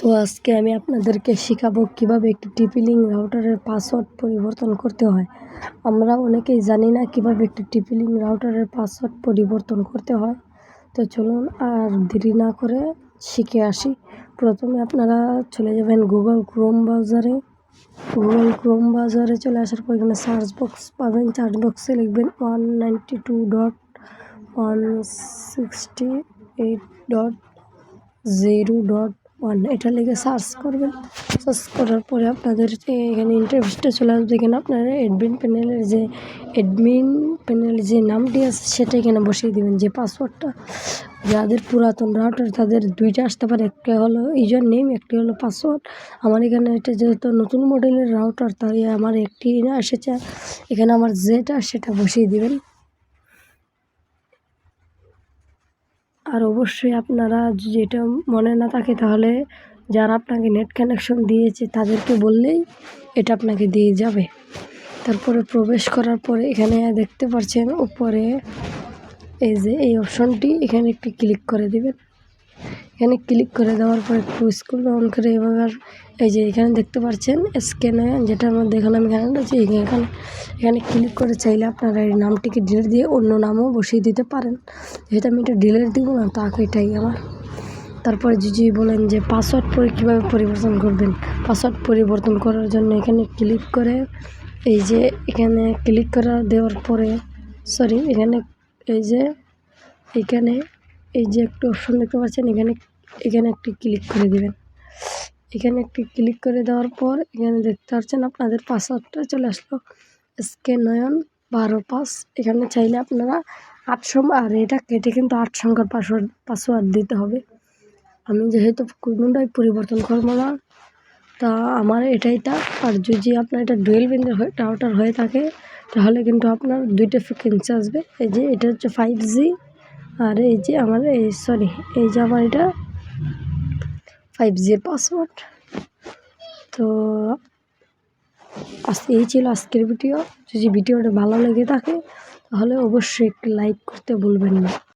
তো আজকে আমি আপনাদেরকে শেখাবো কীভাবে একটি টিপিলিং রাউটারের পাসওয়ার্ড পরিবর্তন করতে হয়। আমরা অনেকেই জানি না কীভাবে একটি টিপিলিং রাউটারের পাসওয়ার্ড পরিবর্তন করতে হয়। তো চলুন আর দেরি না করে শিখে আসি। প্রথমে আপনারা চলে যাবেন গুগল ক্রোম ব্রাউজারে গুগল ক্রোম ব্রাউজারে চলে আসার পর এখানে সার্চ বক্স পাবেন। সার্চ বক্সে লিখবেন one ninety two dot one sixty eight dot zero dot one, এটা লিখে সার্চ করবেন। সার্চ করার পরে আপনাদের এখানে ইন্টারভিউসটা চলে আসবে এখানে আপনারা অ্যাডমিন প্যানেলের যে অ্যাডমিন প্যানেলের যে নামটি আছে, সেটা এখানে বসিয়ে দেবেন, যে পাসওয়ার্ডটা যাদের পুরাতন রাউটার তাদের দুইটা আসতে পারে, একটা হলো ইউজার নেম একটি হলো পাসওয়ার্ড আমার এখানে এটা যেহেতু নতুন মডেলের রাউটার তাই আমার একটি এসেছে। এখানে আমার যেটা সেটা বসিয়ে দেবেন। আর অবশ্যই আপনারা যেটা মনে না থাকে তাহলে যারা আপনাকে নেট কানেকশন দিয়েছে তাদেরকে বললেই এটা আপনাকে দিয়ে যাবে। তারপরে প্রবেশ করার পরে এখানে দেখতে পারছেন উপরে এই যে এই অপশনটি এখানে একটি ক্লিক করে দিবেন। এখানে ক্লিক করে দেওয়ার পর একটু স্কুল অন করে এভাবে আর এই যে এখানে দেখতে পাচ্ছেন স্ক্যানে যেটার মধ্যে এখানে আমি এখানে আছি, এখানে এখানে ক্লিক করে চাইলে আপনারা এই নামটিকে ডিলেট দিয়ে অন্য নামও বসিয়ে দিতে পারেন। যেহেতু আমি এটা ডিলেট দিব না তাকে এটাই আমার। তারপরে যদি বলেন যে পাসওয়ার্ড পরে, কীভাবে পরিবর্তন করবেন? পাসওয়ার্ড পরিবর্তন করার জন্য এখানে ক্লিক করে এই যে এখানে ক্লিক করা দেওয়ার পরে সরি এখানে এই যে, এখানে এই যে একটু অপশন দেখতে পাচ্ছেন, এখানে এখানে একটি ক্লিক করে দেবেন। এখানে একটি ক্লিক করে দেওয়ার পর এখানে দেখতে পাচ্ছেন আপনাদের পাসওয়ার্ডটা চলে আসলো। এসকে নয়ন বারো পাঁচ। এখানে চাইলে আপনারা আট সংখ্যা আর এটা কেটে কিন্তু আট সংখ্যার পাসওয়ার্ড পাসওয়ার্ড দিতে হবে। আমি যেহেতু কোনোটাই পরিবর্তন করব না, তা আমার এটাই তা। আর যদি আপনার এটা ডুয়েল বিন্দের হয়ে টাওয়াটার হয়ে থাকে, তাহলে কিন্তু আপনার দুইটা ফ্রিকোয়েন্সি আসবে। এই যে এটা হচ্ছে ফাইভ জি আর এই যে আমার, এই সরি এই যে আমার এটা ফাইভ জির পাসওয়ার্ড তো আজ এই ছিল আজকের ভিডিও যদি ভিডিওটা ভালো লেগে থাকে, তাহলে অবশ্যই লাইক করতে ভুলবেন না।